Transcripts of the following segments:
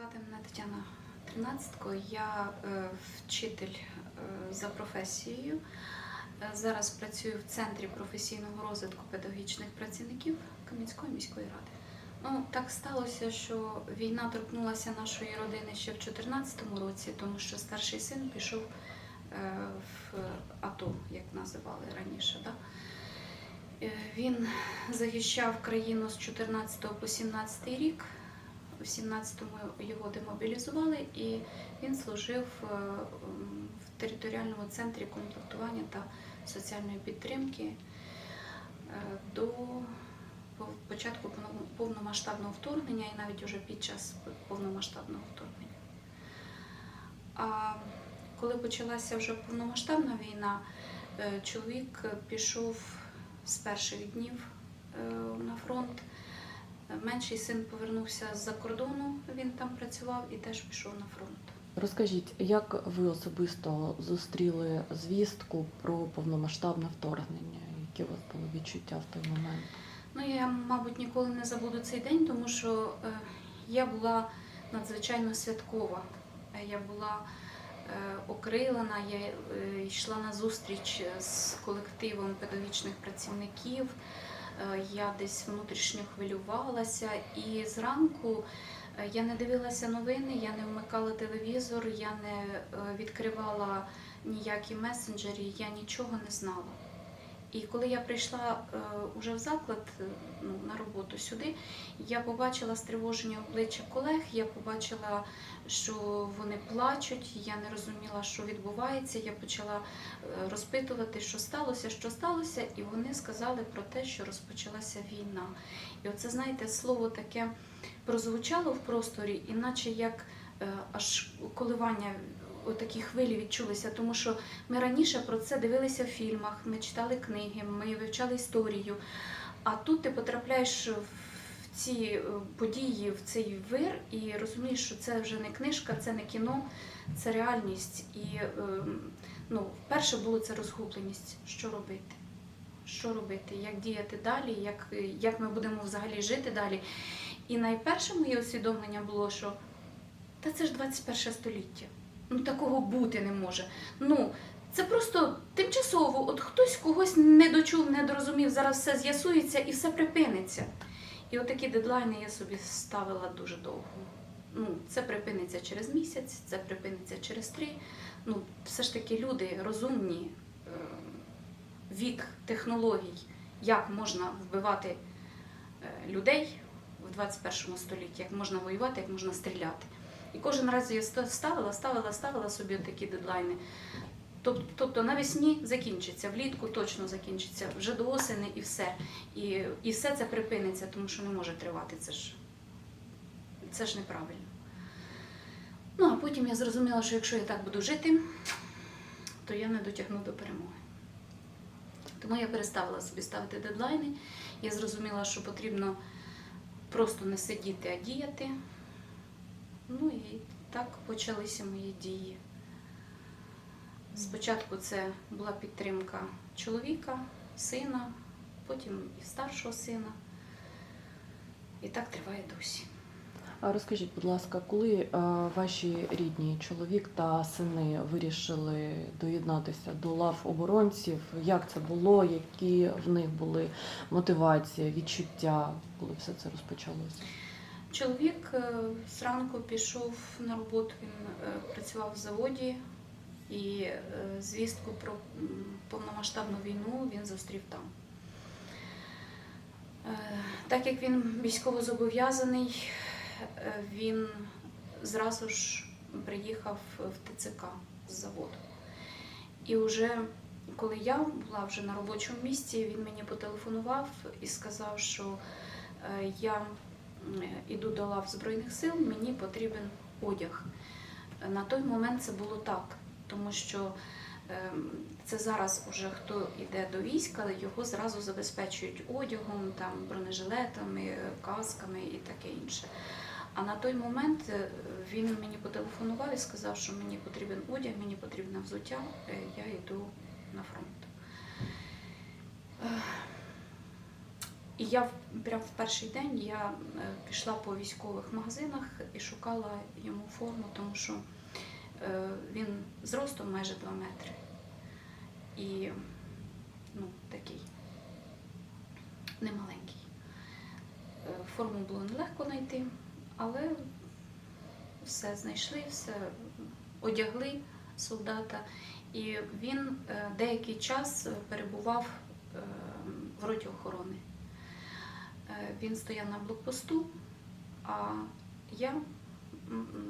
Звати мене Тетяна Тринадцятко. Я е, вчитель е, за професією. Е, Зараз працюю в центрі професійного розвитку педагогічних працівників Кам'янської міської ради. Ну, так сталося, що війна торкнулася нашої родини ще в 2014 році, тому що старший син пішов в АТО, як називали раніше. Да? Він захищав країну з 14 по 17 рік. В 17-му його демобілізували, і він служив е, в територіальному центрі комплектування та соціальної підтримки е, до початку повномасштабного вторгнення і навіть уже під час повномасштабного вторгнення. А коли почалася вже повномасштабна війна, е, чоловік пішов з перших днів на фронт. Менший син повернувся з-за кордону, він там працював і теж пішов на фронт. Розкажіть, як ви особисто зустріли звістку про повномасштабне вторгнення? Які у вас були відчуття в той момент? Ну, я, мабуть, ніколи не забуду цей день, тому що е, я була надзвичайно святкова. Я була е, окрилена, я е, йшла на зустріч з колективом педагогічних працівників. Е, Я десь внутрішньо хвилювалася, і зранку е, я не дивилася новини, я не вмикала телевізор, я не е, відкривала ніякі месенджері, я нічого не знала. І коли я прийшла е, уже в заклад е, ну, на роботу сюди, я побачила стривожені обличчя колег, я побачила, що вони плачуть, я не розуміла, що відбувається. Я почала е, розпитувати, що сталося, що сталося, і вони сказали про те, що розпочалася війна. І оце, знаєте, слово таке прозвучало в просторі, іначе як аж коливання. Отакі хвилі відчулися, тому що ми раніше про це дивилися в фільмах, ми читали книги, ми вивчали історію. А тут ти потрапляєш в ці е, події, в цей вир, і розумієш, що це вже не книжка, це не кіно, це реальність. І ем, ну, вперше було це розгубленість. Що робити? Що робити, як діяти далі, як, як ми будемо взагалі жити далі. І найперше моє усвідомлення було, що та це ж 21 століття. Ну такого бути не може. Ну, це просто тимчасово. От хтось когось не дочув, не дорозумів, зараз все з'ясується і все припиниться. І от дедлайни я собі ставила дуже довго. Ну, це припиниться через місяць, це припиниться через три. Ну, все ж таки люди розумні, е, вік технологій, як можна вбивати е, людей в 21 столітті, як можна воювати, як можна стріляти. І кожен раз я ставила, ставила, ставила собі такі дедлайни. Тобто навесні закінчиться, влітку точно закінчиться, вже до осені і все. І, і все це припиниться, тому що не може тривати. Це ж, це ж неправильно. Ну, а потім я зрозуміла, що якщо я так буду жити, то я не дотягну до перемоги. Тому я переставила собі ставити дедлайни. Я зрозуміла, що потрібно просто не сидіти, а діяти. Ну і так почалися мої дії. Спочатку це була підтримка чоловіка, сина, потім і старшого сина. І так триває досі. А розкажіть, будь ласка, коли е, ваші рідні чоловік та сини вирішили доєднатися до лав оборонців? Як це було? Які в них були мотивація, відчуття, коли все це розпочалося? Чоловік е, зранку пішов на роботу, він е, працював в заводі і е, звістку про повномасштабну війну він зустрів там. Так як він військовозобов'язаний, він зразу ж приїхав в ТЦК з заводу. І вже коли я була вже на робочому місці, він мені потелефонував і сказав, що я іду до лав Збройних сил, мені потрібен одяг. На той момент це було так, тому що ем, це зараз уже хто йде до війська, його зразу забезпечують одягом, там, бронежилетами, е, касками і таке інше. А на той момент е, він мені потелефонував і сказав, що мені потрібен одяг, мені потрібне взуття, е, я йду на фронт. І я прямо в перший день я е, пішла по військових магазинах і шукала йому форму, тому що е, він зростом майже 2 метри. І ну, такий немаленький. Е, Форму було нелегко знайти, але все знайшли, все одягли солдата. І він деякий час перебував в роті охорони. Він стояв на блокпосту, а я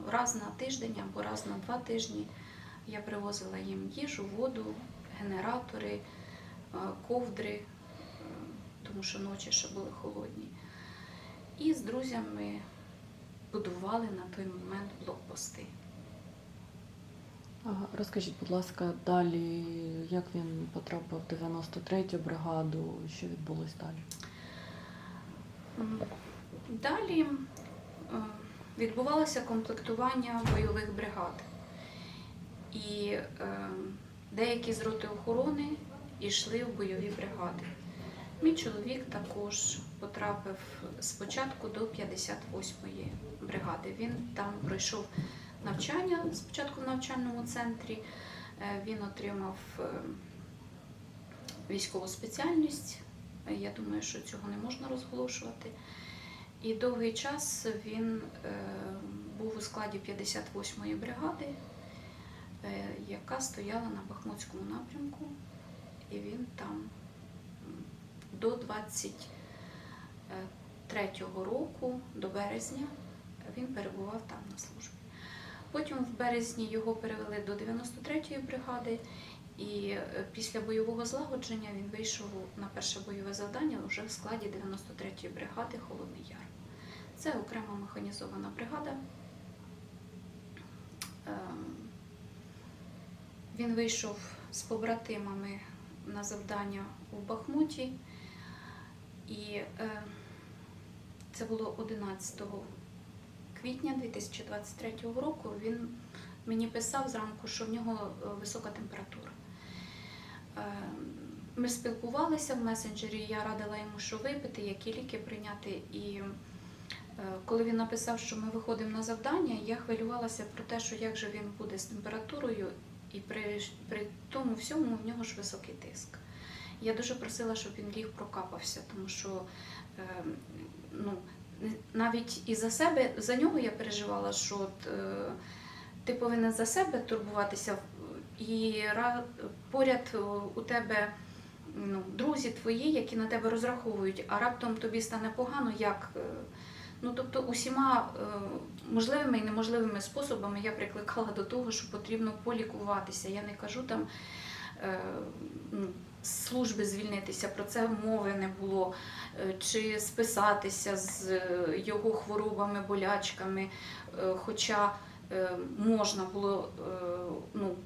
раз на тиждень або раз на два тижні я привозила їм їжу, воду, генератори, е, ковдри, е, тому що ночі ще були холодні. І з друзями будували на той момент блокпости. Розкажіть, будь ласка, далі, як він потрапив в 93-ю бригаду, що відбулось далі? Далі е, відбувалося комплектування бойових бригад. І е, деякі з роти охорони йшли в бойові бригади. Мій чоловік також потрапив спочатку до 58-ї бригади. Він там пройшов навчання спочатку в навчальному центрі. Е, Він отримав військову спеціальність. Е, Я думаю, що цього не можна розголошувати. І довгий час він е, був у складі 58-ї бригади, е, яка стояла на Бахмутському напрямку, і він там до 23-го року, до березня, він перебував там на службі. Потім в березні його перевели до 93-ї бригади, і е, після бойового злагодження він вийшов на перше бойове завдання вже в складі 93-ї бригади Холодний Яр. Це окрема механізована бригада. Ем, Він вийшов з побратимами на завдання у Бахмуті, і е, це було 11 квітня 2023 року. Він мені писав зранку, що в нього е, висока температура. Е, Ми спілкувалися в месенджері, я радила йому, що випити, які ліки прийняти. І е, коли він написав, що ми виходимо на завдання, я хвилювалася про те, що як же він буде з температурою, і при, при тому всьому в нього ж високий тиск. Я дуже просила, щоб він ліг прокапався, тому що е, ну, навіть і за себе, за нього я переживала, що от, е, ти повинен за себе турбуватися, і поряд е, у тебе ну, друзі твої, які на тебе розраховують, а раптом тобі стане погано, як. е, Ну, тобто усіма е, можливими і неможливими способами я прикликала до того, що потрібно полікуватися. Я не кажу там ну, служби звільнитися, про це мови не було, чи списатися з його хворобами, болячками. Хоча можна було ну,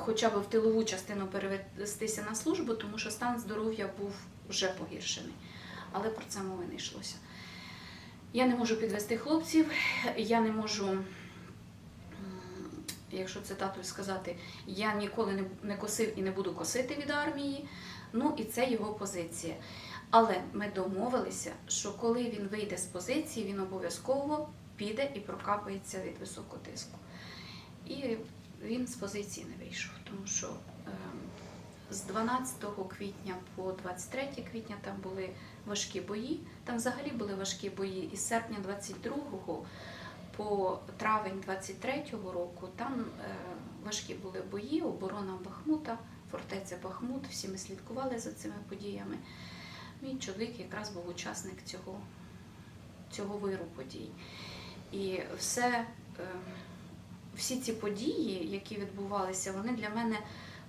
хоча б в тилову частину перевестися на службу, тому що стан здоров'я був вже погіршений. Але про це мови не йшлося. Я не можу підвести хлопців, я не можу, якщо цитатою сказати, я ніколи не, косив і не буду косити від армії. Ну і це його позиція. Але ми домовилися, що коли він вийде з позиції, він обов'язково піде і прокапається від високого тиску. І він з позиції не вийшов, тому що ем, з 12 квітня по 23 квітня там були важкі бої. Там взагалі були важкі бої із серпня 22 по травень 23 року. Там е, важкі були бої, оборона Бахмута, фортеця Бахмут. Всі ми слідкували за цими подіями. Мій чоловік якраз був учасник цього, цього виру подій. І все, е, всі ці події, які відбувалися, вони для мене,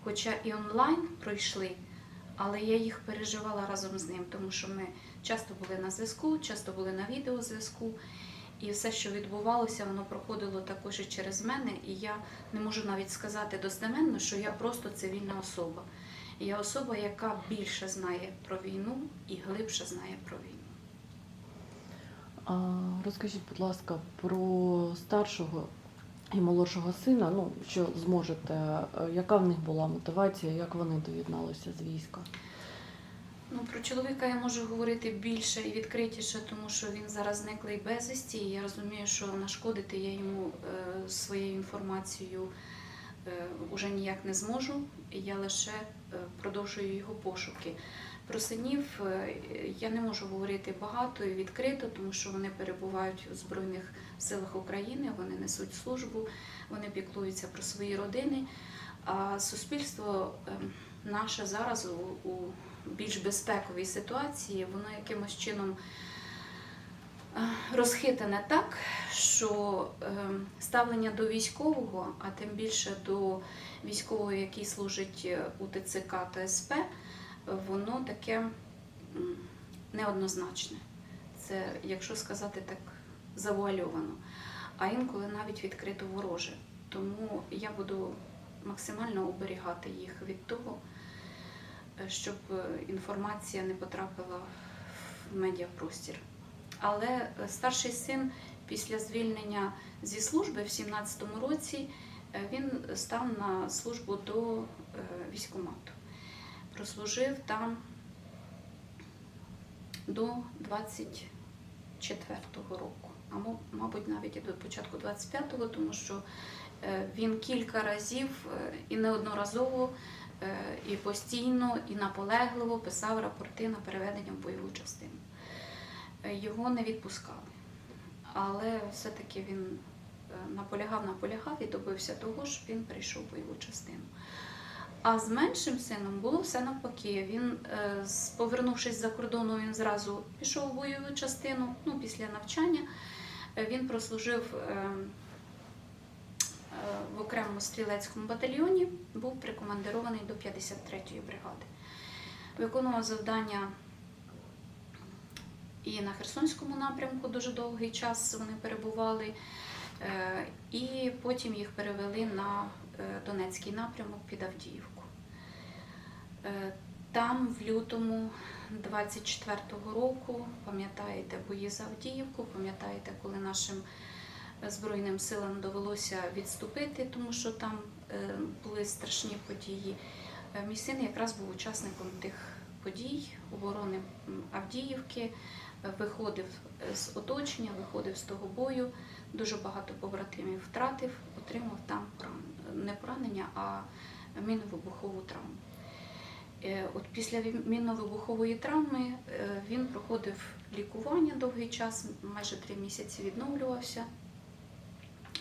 хоча і онлайн пройшли, але я їх переживала разом з ним, тому що ми часто були на зв'язку, часто були на відеозв'язку. І все, що відбувалося, воно проходило також і через мене. І я не можу навіть сказати достеменно, що я просто цивільна особа. Я особа, яка більше знає про війну і глибше знає про війну. А, розкажіть, будь ласка, про старшого і молодшого сина, ну, що зможете, е, яка в них була мотивація, як вони доєдналися з війська? Ну, про чоловіка я можу говорити більше і відкритіше, тому що він зараз зниклий безвісті, і я розумію, що нашкодити я йому е, своєю інформацією е, уже ніяк не зможу. Я лише е, продовжую його пошуки. Про синів е, я не можу говорити багато і відкрито, тому що вони перебувають у Збройних силах України, вони несуть службу, вони піклуються про свої родини. А суспільство е, наше зараз у, більш безпековій ситуації, воно якимось чином е, розхитане так, що ставлення до військового, а тим більше до військового, який служить у ТЦК та СП, воно таке неоднозначне. Це, якщо сказати так, завуальовано, а інколи навіть відкрито вороже. Тому я буду максимально оберігати їх від того, е, щоб е, інформація не потрапила в медіапростір. Але е, старший син після звільнення зі служби в 17-му році він став на службу до військкомату. Прослужив там до 24-го року, а мабуть навіть і до початку 25-го, тому що е, він кілька разів е, і неодноразово е, і постійно, і наполегливо писав рапорти на переведення в бойову частину. Його не відпускали. Але все-таки він наполягав, наполягав і добився того, що він прийшов в бойову частину. А з меншим сином було все навпаки. Він, е, повернувшись за кордону, він зразу пішов у бойову частину. Ну, після навчання Е, він прослужив е, в окремому стрілецькому батальйоні, був прикомандирований до 53-ї бригади. Виконував завдання і на Херсонському напрямку дуже довгий час вони перебували, і потім їх перевели на е, Донецький напрямок під Авдіївку. Е, Там в лютому 24-го року, пам'ятаєте, бої за Авдіївку, пам'ятаєте, коли нашим Збройним силам довелося відступити, тому що там е, були страшні події. Е, Мій син якраз був учасником тих подій, оборони Авдіївки, е, виходив е, з оточення, виходив з того бою, дуже багато побратимів втратив, отримав там поран- не поранення, а мінно-вибухову травму. Е, От після мінно-вибухової травми е, він проходив лікування довгий час, майже три місяці відновлювався.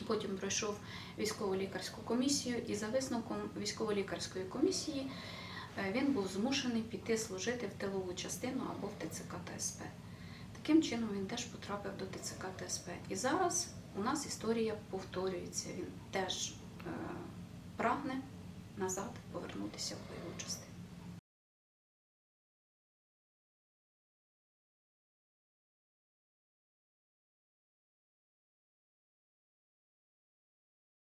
Потім пройшов військово-лікарську комісію, і за висновком військово-лікарської комісії він був змушений піти служити в тилову частину або в ТЦК та СП. Таким чином він теж потрапив до ТЦК ТСП. І зараз у нас історія повторюється. Він теж е, прагне назад повернутися в бойову частину.